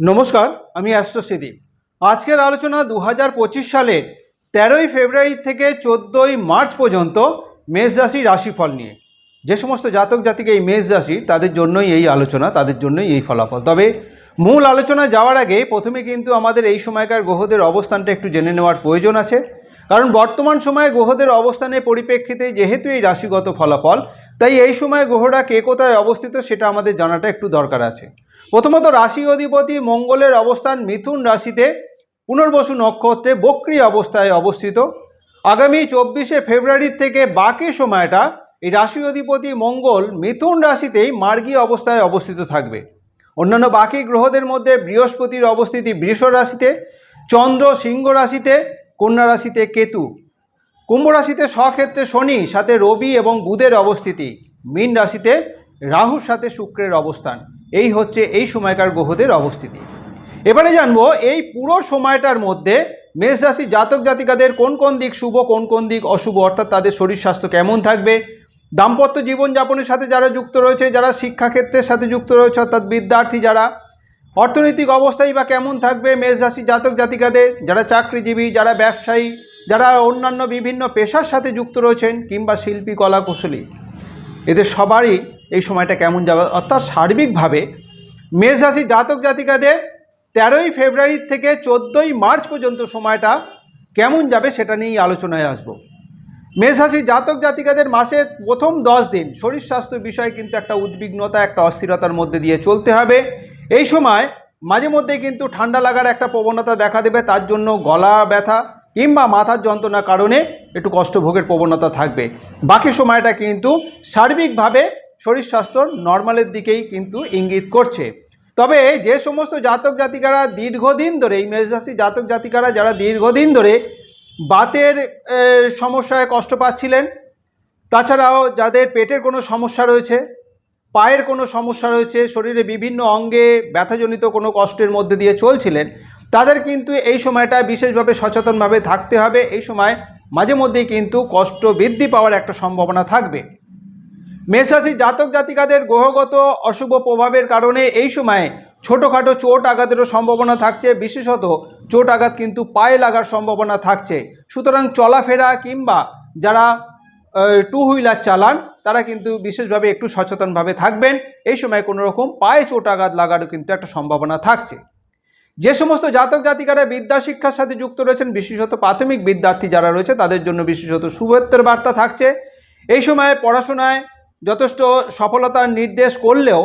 নমস্কার, আমি অ্যাস্ট্রো সিদীপ আজকের আলোচনা দু হাজার পঁচিশ সালের তেরোই ফেব্রুয়ারি থেকে চোদ্দোই মার্চ পর্যন্ত মেষ রাশি রাশিফল নিয়ে। যে সমস্ত জাতক জাতিকে এই মেষ রাশি, তাদের জন্যই এই আলোচনা, তাদের জন্যই এই ফলাফল। তবে মূল আলোচনা যাওয়ার আগে প্রথমে কিন্তু আমাদের এই সময়কার গ্রহদের অবস্থানটা একটু জেনে নেওয়ার প্রয়োজন আছে। কারণ বর্তমান সময়ে গ্রহদের অবস্থানের পরিপ্রেক্ষিতে যেহেতু এই রাশিগত ফলাফল, তাই এই সময় গ্রহরা কে কোথায় অবস্থিত সেটা আমাদের জানাটা একটু দরকার আছে। প্রথমত রাশি অধিপতি মঙ্গলের অবস্থান মিথুন রাশিতে, পুনর্বসু নক্ষত্রে বক্রি অবস্থায় অবস্থিত। আগামী চব্বিশে ফেব্রুয়ারি থেকে বাকি সময়টা এই রাশি অধিপতি মঙ্গল মিথুন রাশিতেই মার্গী অবস্থায় অবস্থিত থাকবে। অন্যান্য বাকি গ্রহদের মধ্যে বৃহস্পতির অবস্থিতি বৃষ রাশিতে, চন্দ্র সিংহ রাশিতে, কন্যা রাশিতে কেতু। কুম্ভ রাশিতে স্বক্ষেত্রে শনি, সাথে রবি এবং বুধের অবস্থিতি। মীন রাশিতে রাহুর সাথে শুক্রের অবস্থান। এই হচ্ছে এই সময়কার গ্রহদের অবস্থিতি। এবারে জানব এই পুরো সময়টার মধ্যে মেষ রাশি জাতক জাতিকাদের কোন কোন দিক শুভ, কোন কোন দিক অশুভ, অর্থাৎ তাদের শরীর স্বাস্থ্য কেমন থাকবে? দাম্পত্য জীবনযাপনের সাথে যারা যুক্ত রয়েছে, যারা শিক্ষাক্ষেত্রের সাথে যুক্ত রয়েছে, অর্থাৎ বিদ্যার্থী যারা, অর্থনৈতিক অবস্থাই বা কেমন থাকবে মেষ রাশি জাতক জাতিকাদের? যারা চাকরিজীবী, যারা ব্যবসায়ী, যারা অন্যান্য বিভিন্ন পেশার সাথে যুক্ত রয়েছেন কিংবা শিল্পী কলা কুশলী এদের সবারই এই সময়টা কেমন যাবে? অর্থাৎ সার্বিকভাবে মেষ জাতক জাতিকাদের তেরোই ফেব্রুয়ারি থেকে চোদ্দোই মার্চ পর্যন্ত সময়টা কেমন যাবে সেটা নিয়েই আলোচনায় আসব। মেষ জাতক জাতিকাদের মাসের প্রথম দশ দিন শরীর স্বাস্থ্য বিষয়ে কিন্তু একটা উদ্বিগ্নতা, একটা অস্থিরতার মধ্যে দিয়ে চলতে হবে। এই সময় মাঝে মধ্যে কিন্তু ঠান্ডা লাগার একটা প্রবণতা দেখা দেবে, তার জন্য গলা ব্যথা কিংবা মাথার যন্ত্রণার কারণে একটু কষ্টভোগের প্রবণতা থাকবে। বাকি সময়টা কিন্তু সার্বিকভাবে শরীর স্বাস্থ্য নর্মালের দিকেই কিন্তু ইঙ্গিত করছে। তবে যে সমস্ত জাতক জাতিকারা দীর্ঘদিন ধরে, এই মেষরাশি জাতক জাতিকারা যারা দীর্ঘদিন ধরে বাতের সমস্যায় কষ্ট পাচ্ছিলেন, তাছাড়াও যাদের পেটের কোনো সমস্যা রয়েছে, পায়ের কোনো সমস্যা রয়েছে, শরীরে বিভিন্ন অঙ্গে ব্যথাজনিত কোনো কষ্টের মধ্যে দিয়ে চলছিলেন, তাদের কিন্তু এই সময়টা বিশেষভাবে সচেতনভাবে থাকতে হবে। এই সময় মাঝে মধ্যেই কিন্তু কষ্ট বৃদ্ধি পাওয়ার একটা সম্ভাবনা থাকবে। মেষরাশি জাতক জাতিকাদের গ্রহগত অশুভ প্রভাবের কারণে এই সময়ে ছোটোখাটো চোট আঘাতেরও সম্ভাবনা থাকছে। বিশেষত চোট আঘাত কিন্তু পায়ে লাগার সম্ভাবনা থাকছে। সুতরাং চলাফেরা কিংবা যারা টু হুইলার চালান, তারা কিন্তু বিশেষভাবে একটু সচেতনভাবে থাকবেন। এই সময় কোনো রকম পায়ে চোট আঘাত লাগারও কিন্তু একটা সম্ভাবনা থাকছে। যে সমস্ত জাতক জাতিকারা বিদ্যা শিক্ষার সাথে যুক্ত রয়েছেন, বিশেষত প্রাথমিক বিদ্যার্থী যারা রয়েছে, তাদের জন্য বিশেষত শুভত্বের বার্তা থাকছে। এই সময় পড়াশোনায় যথেষ্ট সফলতার নির্দেশ করলেও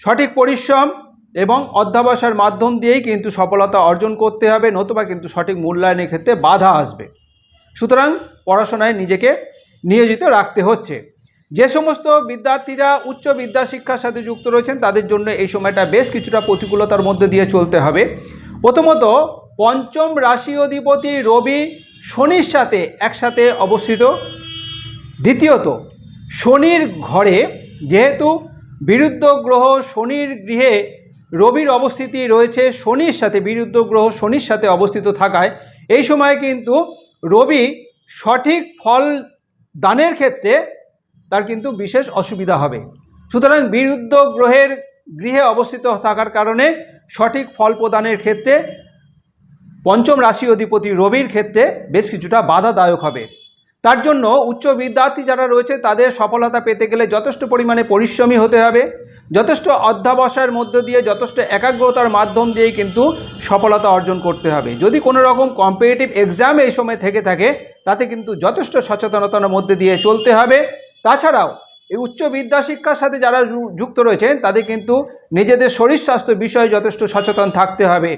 সঠিক পরিশ্রম এবং অধ্যাবসায়ের মাধ্যম দিয়েই কিন্তু সফলতা অর্জন করতে হবে, নতুবা কিন্তু সঠিক মূল্যায়নের ক্ষেত্রে বাধা আসবে। সুতরাং পড়াশোনায় নিজেকে নিয়োজিত রাখতে হচ্ছে। যে সমস্ত বিদ্যার্থীরা উচ্চ বিদ্যা শিক্ষার সাথে যুক্ত রয়েছেন, তাদের জন্য এই সময়টা বেশ কিছুটা প্রতিকূলতার মধ্যে দিয়ে চলতে হবে। প্রথমত, পঞ্চম রাশি অধিপতি রবি শনির সাথে একসাথে অবস্থিত। দ্বিতীয়ত শনির ঘরে যেহেতু বিরুদ্ধ গ্রহ শনির গৃহে রবির অবস্থিতি রয়েছে, শনির সাথে বিরুদ্ধ গ্রহ শনির সাথে অবস্থিত থাকায় এই সময় কিন্তু রবি সঠিক ফল দানের ক্ষেত্রে তার কিন্তু বিশেষ অসুবিধা হবে। সুতরাং বিরুদ্ধ গ্রহের গৃহে অবস্থিত থাকার কারণে সঠিক ফল প্রদানের ক্ষেত্রে পঞ্চম রাশি অধিপতি রবির ক্ষেত্রে বেশ কিছুটা বাধাদায়ক হবে। তার জন্য উচ্চ বিদ্যার্থী যারা রয়েছে, তাদের সফলতা পেতে গেলে যথেষ্ট পরিমাণে পরিশ্রমী হতে হবে। যথেষ্ট অধ্যাবসায়ের মধ্য দিয়ে যথেষ্ট একাগ্রতার মাধ্যম দিয়েই কিন্তু সফলতা অর্জন করতে হবে। যদি কোনো রকম কম্পিটিটিভ এক্সাম এই সময় থেকে থাকে, তাতে কিন্তু যথেষ্ট সচেতনতার মধ্যে দিয়ে চলতে হবে। তাছাড়াও, এই উচ্চ বিদ্যা শিক্ষার সাথে যারা যুক্ত রয়েছেন, তাদের কিন্তু নিজেদের শরীর স্বাস্থ্য বিষয়ে যথেষ্ট সচেতন থাকতে হবে।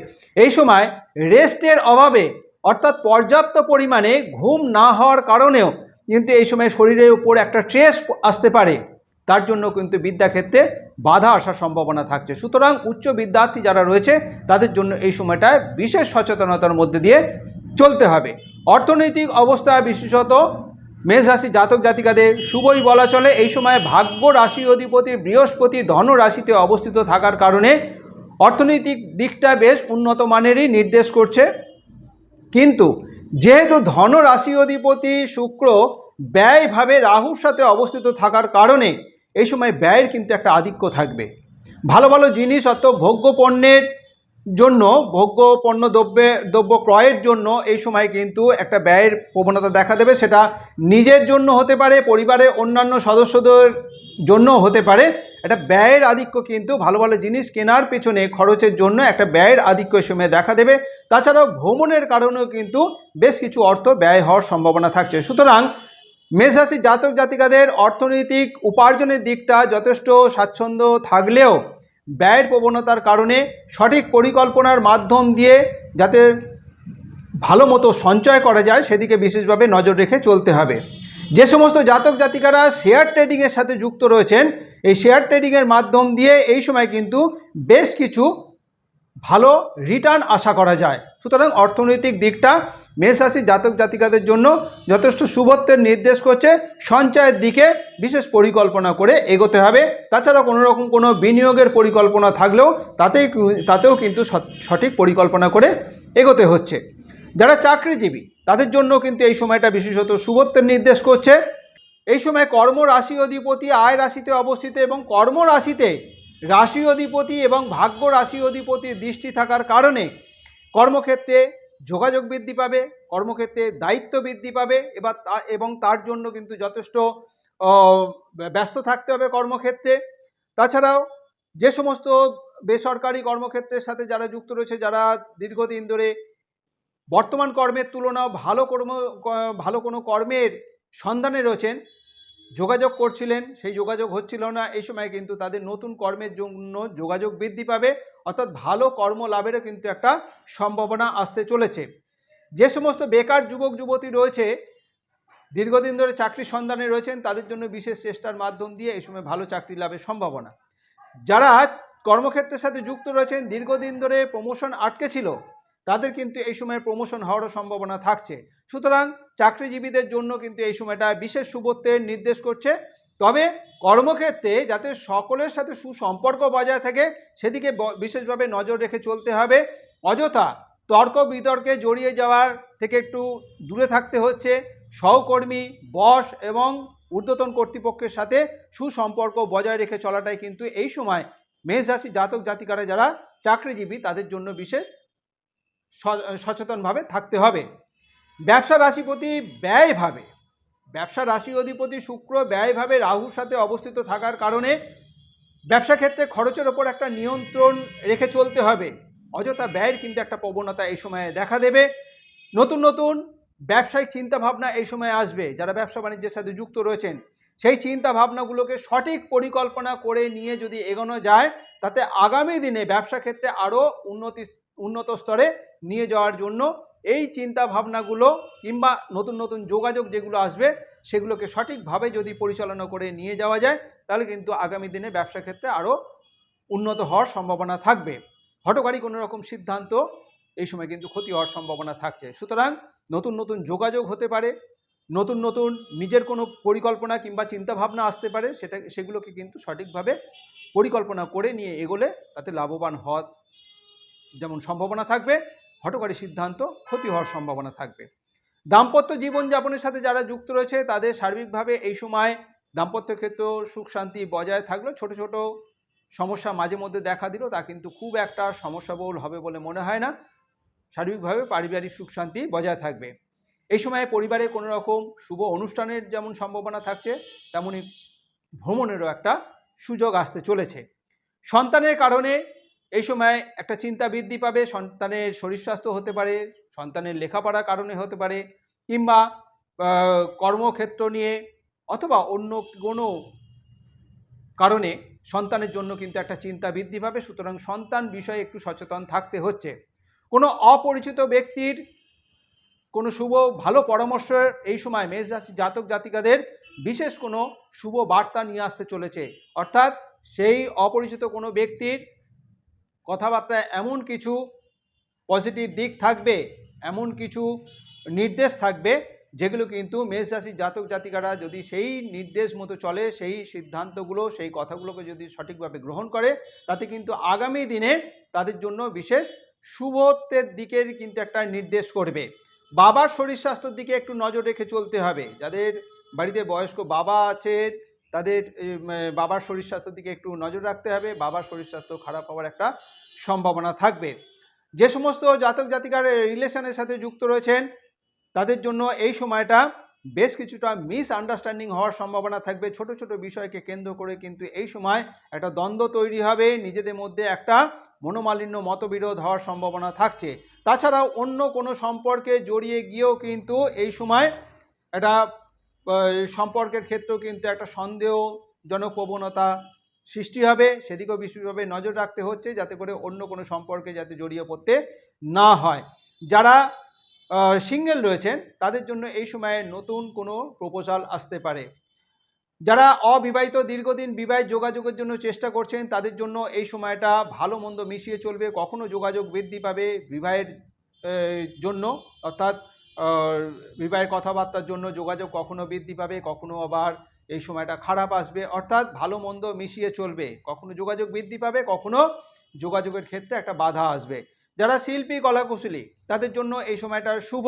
এই সময় রেস্টের অভাবে অর্থাৎ পর্যাপ্ত পরিমাণে ঘুম না হওয়ার কারণেও কিন্তু এই সময় শরীরের উপর একটা ট্রেস আসতে পারে। তার জন্য কিন্তু বিদ্যাক্ষেত্রে বাধা আসার সম্ভাবনা থাকছে। সুতরাং উচ্চ বিদ্যার্থী যারা রয়েছে, তাদের জন্য এই সময়টায় বিশেষ সচেতনতার মধ্যে দিয়ে চলতে হবে। অর্থনৈতিক অবস্থা বিশেষত মেষ রাশি জাতক জাতিকাদের শুভই বলা চলে। এই সময় ভাগ্য রাশি অধিপতি বৃহস্পতি ধন রাশিতে অবস্থিত থাকার কারণে অর্থনৈতিক দিকটা বেশ উন্নত মানেরই নির্দেশ করছে। কিন্তু যেহেতু ধন রাশি অধিপতি শুক্র ব্যয়ভাবে রাহুর সাথে অবস্থিত থাকার কারণে এই সময় ব্যয়ের কিন্তু একটা আধিক্য থাকবে। ভালো ভালো জিনিস অত ভোগ্য পণ্যের জন্য, ভোগ্য পণ্য দ্রব্যে, দ্রব্য ক্রয়ের জন্য এই সময় কিন্তু একটা ব্যয়ের প্রবণতা দেখা দেবে। সেটা নিজের জন্য হতে পারে, পরিবারের অন্যান্য সদস্যদের জন্য হতে পারে। একটা ব্যয়ের আধিক্য কিন্তু ভালো ভালো জিনিস কেনার পেছনে খরচের জন্য একটা ব্যয়ের আধিক্য সময় দেখা দেবে। তাছাড়াও ভ্রমণের কারণেও কিন্তু বেশ কিছু অর্থ ব্যয় হওয়ার সম্ভাবনা থাকছে। সুতরাং মেষরাশি জাতক জাতিকাদের অর্থনৈতিক উপার্জনের দিকটা যথেষ্ট স্বাচ্ছন্দ্য থাকলেও ব্যয়ের প্রবণতার কারণে সঠিক পরিকল্পনার মাধ্যম দিয়ে যাতে ভালো মতো সঞ্চয় করা যায়, সেদিকে বিশেষভাবে নজর রেখে চলতে হবে। যে সমস্ত জাতক জাতিকারা শেয়ার ট্রেডিংয়ের সাথে যুক্ত রয়েছেন, এই শেয়ার ট্রেডিংয়ের মাধ্যম দিয়ে এই সময় কিন্তু বেশ কিছু ভালো রিটার্ন আশা করা যায়। সুতরাং অর্থনৈতিক দিকটা মেষ রাশির জাতক জাতিকাদের জন্য যথেষ্ট শুভত্বের নির্দেশ করছে। সঞ্চয়ের দিকে বিশেষ পরিকল্পনা করে এগোতে হবে। তাছাড়া কোনো রকম কোনো বিনিয়োগের পরিকল্পনা থাকলেও তাতেই তাতেও কিন্তু সঠিক পরিকল্পনা করে এগোতে হচ্ছে। যারা চাকরিজীবী, তাদের জন্য কিন্তু এই সময়টা বিশেষত শুভত্বের নির্দেশ করছে। এই সময় কর্ম রাশি অধিপতি, আয় রাশিতে অবস্থিত এবং কর্ম রাশিতে রাশি অধিপতি এবং ভাগ্য রাশি অধিপতির দৃষ্টি থাকার কারণে কর্মক্ষেত্রে যোগাযোগ বৃদ্ধি পাবে, কর্মক্ষেত্রে দায়িত্ব বৃদ্ধি পাবে এবার এবং তার জন্য কিন্তু যথেষ্ট ব্যস্ত থাকতে হবে কর্মক্ষেত্রে। তাছাড়াও যে সমস্ত বেসরকারি কর্মক্ষেত্রের সাথে যারা যুক্ত রয়েছে, যারা দীর্ঘদিন ধরে বর্তমান কর্মের তুলনাও ভালো কর্ম ভালো কোনো কর্মের সন্ধানে রয়েছেন। যোগাযোগ করছিলেন, সেই যোগাযোগ হচ্ছিল না। এই সময় কিন্তু তাদের নতুন কর্মের জন্য যোগাযোগ বৃদ্ধি পাবে। অর্থাৎ ভালো কর্ম লাভেরও কিন্তু একটা সম্ভাবনা আসতে চলেছে। যে সমস্ত বেকার যুবক, যুবতী রয়েছে, দীর্ঘদিন ধরে চাকরির সন্ধানে রয়েছেন, তাদের জন্য বিশেষ চেষ্টার মাধ্যম দিয়ে এই সময় ভালো চাকরি লাভের সম্ভাবনা। যারা কর্মক্ষেত্রের সাথে যুক্ত রয়েছেন, দীর্ঘদিন ধরে প্রমোশন আটকে ছিল তাদের কিন্তু এই সময় প্রমোশন হওয়ারও সম্ভাবনা থাকছে। সুতরাং চাকরিজীবীদের জন্য কিন্তু এই সময়টা বিশেষ শুভত্বের নির্দেশ করছে। তবে কর্মক্ষেত্রে যাতে সকলের সাথে সুসম্পর্ক বজায় থাকে, সেদিকে বিশেষভাবে নজর রেখে চলতে হবে। অযথা তর্ক বিতর্কে জড়িয়ে যাওয়ার থেকে একটু দূরে থাকতে হচ্ছে। সহকর্মী, বস এবং ঊর্ধ্বতন কর্তৃপক্ষের সাথে সুসম্পর্ক বজায় রেখে চলাটাই কিন্তু এই সময় মেষ রাশি জাতক জাতিকারা যারা চাকরিজীবী, তাদের জন্য বিশেষ সচেতনভাবে থাকতে হবে। ব্যবসা রাশিপতি ব্যয়ভাবে। ব্যবসা রাশি অধিপতি শুক্র ব্যয়ভাবে রাহুর সাথে অবস্থিত থাকার কারণে ব্যবসা ক্ষেত্রে খরচের ওপর একটা নিয়ন্ত্রণ রেখে চলতে হবে। অযথা ব্যয়ের কিন্তু একটা প্রবণতা এই সময়ে দেখা দেবে। নতুন নতুন ব্যবসায়িক চিন্তাভাবনা এই সময় আসবে। যারা ব্যবসা বাণিজ্যের সাথে যুক্ত রয়েছেন, সেই চিন্তা ভাবনাগুলোকে সঠিক পরিকল্পনা করে নিয়ে যদি এগোনো যায়, তাতে আগামী দিনে ব্যবসা ক্ষেত্রে আরও উন্নতি উন্নত স্তরে নিয়ে যাওয়ার জন্য এই চিন্তা ভাবনাগুলো কিংবা নতুন নতুন যোগাযোগ যেগুলো আসবে, সেগুলোকে সঠিকভাবে যদি পরিচালনা করে নিয়ে যাওয়া যায়, তাহলে কিন্তু আগামী দিনে ব্যবসা ক্ষেত্রে আরও উন্নত হওয়ার সম্ভাবনা থাকবে। হটকারী কোনো রকম সিদ্ধান্ত এই সময় কিন্তু ক্ষতি হওয়ার সম্ভাবনা থাকছে। সুতরাং নতুন নতুন যোগাযোগ হতে পারে, নতুন নতুন নিজের কোনো পরিকল্পনা কিংবা চিন্তাভাবনা আসতে পারে, সেটা, সেগুলোকে কিন্তু সঠিকভাবে পরিকল্পনা করে নিয়ে এগোলে তাতে লাভবান হওয়ার যেমন সম্ভাবনা থাকবে, হটকারী সিদ্ধান্ত ক্ষতি হওয়ার সম্ভাবনা থাকবে। দাম্পত্য জীবনযাপনের সাথে যারা যুক্ত রয়েছে, তাদের সার্বিকভাবে এই সময় দাম্পত্য ক্ষেত্র সুখ শান্তি বজায় থাকলেও ছোট ছোট সমস্যা মাঝে মধ্যে দেখা দিল তা কিন্তু খুব একটা সমস্যাবহুল হবে বলে মনে হয় না। সার্বিকভাবে পারিবারিক সুখ শান্তি বজায় থাকবে। এই সময়ে পরিবারে কোনো রকম শুভ অনুষ্ঠানের যেমন সম্ভাবনা থাকছে তেমনই ভ্রমণেরও একটা সুযোগ আসতে চলেছে। সন্তানের কারণে এই সময় একটা চিন্তা বৃদ্ধি পাবে, সন্তানের শরীর স্বাস্থ্য হতে পারে, সন্তানের লেখাপড়ার কারণে হতে পারে, কিংবা কর্মক্ষেত্র নিয়ে, অথবা অন্য কোনো কারণে সন্তানের জন্য কিন্তু একটা চিন্তা বৃদ্ধি পাবে, সুতরাং সন্তান বিষয়ে একটু সচেতন থাকতে হচ্ছে। কোনো অপরিচিত ব্যক্তির কোনো শুভ, ভালো পরামর্শ এই সময় মেষ জাতক জাতিকাদের বিশেষ কোনো শুভ বার্তা নিয়ে আসতে চলেছে। অর্থাৎ সেই অপরিচিত কোনো ব্যক্তির কথাবার্তায় এমন কিছু পজিটিভ দিক থাকবে, এমন কিছু নির্দেশ থাকবে, যেগুলো কিন্তু মেষ রাশির জাতক জাতিকারা যদি সেই নির্দেশ মতো চলে, সেই সিদ্ধান্তগুলো, সেই কথাগুলোকে যদি সঠিকভাবে গ্রহণ করে, তাতে কিন্তু আগামী দিনে তাদের জন্য বিশেষ শুভত্বের দিকের কিন্তু একটা নির্দেশ করবে। বাবার শরীর স্বাস্থ্যের দিকে একটু নজর রেখে চলতে হবে। যাদের বাড়িতে বয়স্ক বাবা আছে তাদের বাবার শরীর স্বাস্থ্যের দিকে একটু নজর রাখতে হবে, বাবার শরীর স্বাস্থ্য খারাপ হওয়ার একটা সম্ভাবনা থাকবে। যে সমস্ত জাতক জাতিকার রিলেশনের সাথে যুক্ত রয়েছেন, তাদের জন্য এই সময়টা বেশ কিছুটা মিস আন্ডারস্ট্যান্ডিং হওয়ার সম্ভাবনা থাকবে। ছোট ছোট বিষয়কে কেন্দ্র করে কিন্তু এই সময় একটা দ্বন্দ্ব তৈরি হবে, নিজেদের মধ্যে একটা মনোমালিন্য, মতবিরোধ হওয়ার সম্ভাবনা থাকছে। তাছাড়াও অন্য কোনো সম্পর্কে জড়িয়ে গিয়েও কিন্তু এই সময় একটা সম্পর্কের ক্ষেত্রেও কিন্তু একটা সন্দেহজনক প্রবণতা সৃষ্টি হবে। সেদিকেও বিশেষভাবে নজর রাখতে হচ্ছে যাতে করে অন্য কোনো সম্পর্কে যাতে জড়িয়ে পড়তে না হয়। যারা সিঙ্গেল রয়েছেন, তাদের জন্য এই সময়ে নতুন কোনো প্রপোজাল আসতে পারে। যারা অবিবাহিত দীর্ঘদিন বিবাহ যোগাযোগের জন্য চেষ্টা করছেন, তাদের জন্য এই সময়টা ভালো মন্দ মিশিয়ে চলবে। কখনো যোগাযোগ বৃদ্ধি পাবে বিবাহের জন্য। অর্থাৎ বিবাহের কথাবার্তার জন্য যোগাযোগ কখনো বৃদ্ধি পাবে, কখনো আবার এই সময়টা খারাপ আসবে। অর্থাৎ ভালো মন্দ মিশিয়ে চলবে। কখনো যোগাযোগ বৃদ্ধি পাবে, কখনো যোগাযোগের ক্ষেত্রে একটা বাধা আসবে। যারা শিল্পী, কলাকুশলী, তাদের জন্য এই সময়টা শুভ।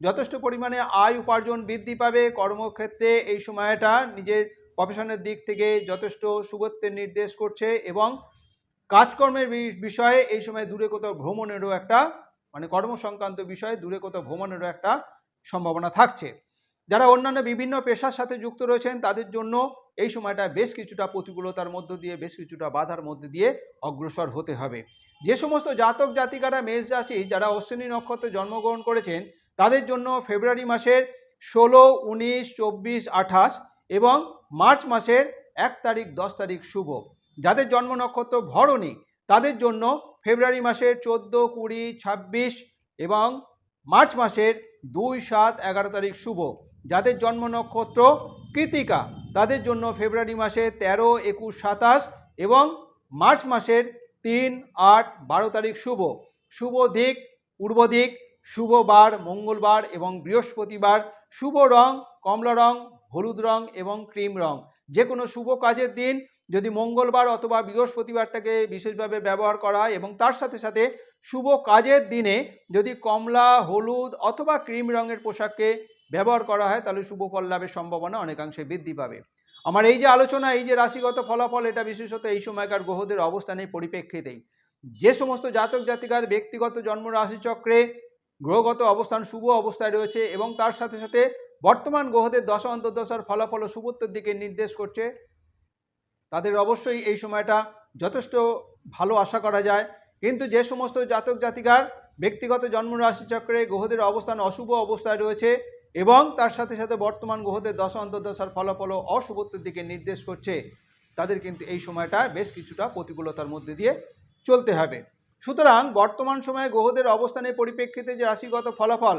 যথেষ্ট পরিমাণে আয় উপার্জন বৃদ্ধি পাবে। কর্মক্ষেত্রে এই সময়টা নিজের প্রফেশনের দিক থেকে যথেষ্ট শুভত্বের নির্দেশ করছে এবং কাজকর্মের বিষয়ে এই সময় দূরে কোথাও ভ্রমণেরও একটা মানে কর্মসংক্রান্ত বিষয়ে দূরে কোথাও ভ্রমণেরও একটা সম্ভাবনা থাকছে। যারা অন্যান্য বিভিন্ন পেশার সাথে যুক্ত রয়েছেন, তাদের জন্য এই সময়টা বেশ কিছুটা প্রতিকূলতার মধ্য দিয়ে, বেশ কিছুটা বাধার মধ্যে দিয়ে অগ্রসর হতে হবে। যে সমস্ত জাতক, জাতিকারা মেষ রাশি, যারা অশ্বিনী নক্ষত্রে জন্মগ্রহণ করেছেন, তাদের জন্য ফেব্রুয়ারি মাসের ষোলো, উনিশ, চব্বিশ, আঠাশ এবং মার্চ মাসের এক তারিখ, দশ তারিখ শুভ। যাদের জন্ম নক্ষত্র ভরণী, তাদের জন্য ফেব্রুয়ারি মাসের চোদ্দ, কুড়ি, ছাব্বিশ এবং মার্চ মাসের দুই, সাত, এগারো তারিখ শুভ। যাদের জন্ম নক্ষত্র কৃতিকা, তাদের জন্য ফেব্রুয়ারি মাসে তেরো, একুশ, সাতাশ এবং মার্চ মাসের তিন, আট, বারো তারিখ শুভ। শুভ দিক, পূর্ব দিক, শুভ বার, মঙ্গলবার এবং বৃহস্পতিবার, শুভ রং, কমলা রং, হলুদ রং এবং ক্রিম রং। যে কোনো শুভ কাজের দিন যদি মঙ্গলবার অথবা বৃহস্পতিবারটাকে বিশেষভাবে ব্যবহার করা হয় এবং তার সাথে সাথে শুভ কাজের দিনে যদি কমলা, হলুদ অথবা ক্রিম রঙের পোশাককে ব্যবহার করা হয়, তাহলে শুভ ফল লাভের সম্ভাবনা অনেকাংশে বৃদ্ধি পাবে। আমার এই যে আলোচনা, এই যে রাশিগত ফলাফল, এটা বিশেষত এই সময়কার গ্রহদের অবস্থানের পরিপ্রেক্ষিতেই। যে সমস্ত জাতক, জাতিকার ব্যক্তিগত জন্ম রাশিচক্রে গ্রহগত অবস্থান শুভ অবস্থায় রয়েছে এবং তার সাথে সাথে বর্তমান গ্রহদের দশা, অন্তর্দশার ফলাফল শুভত্বের দিকে নির্দেশ করছে। তাদের অবশ্যই এই সময়টা যথেষ্ট ভালো আশা করা যায়। কিন্তু যে সমস্ত জাতক জাতিকার ব্যক্তিগত জন্ম রাশিচক্রে গ্রহদের অবস্থান অশুভ অবস্থায় রয়েছে এবং তার সাথে সাথে বর্তমান গ্রহদের দশ অন্তর্দশার ফলাফল অশুভত্বের দিকে নির্দেশ করছে, তাদের কিন্তু এই সময়টা বেশ কিছুটা প্রতিকূলতার মধ্যে দিয়ে চলতে হবে। সুতরাং বর্তমান সময়ে গ্রহদের অবস্থানের পরিপ্রেক্ষিতে যে রাশিগত ফলাফল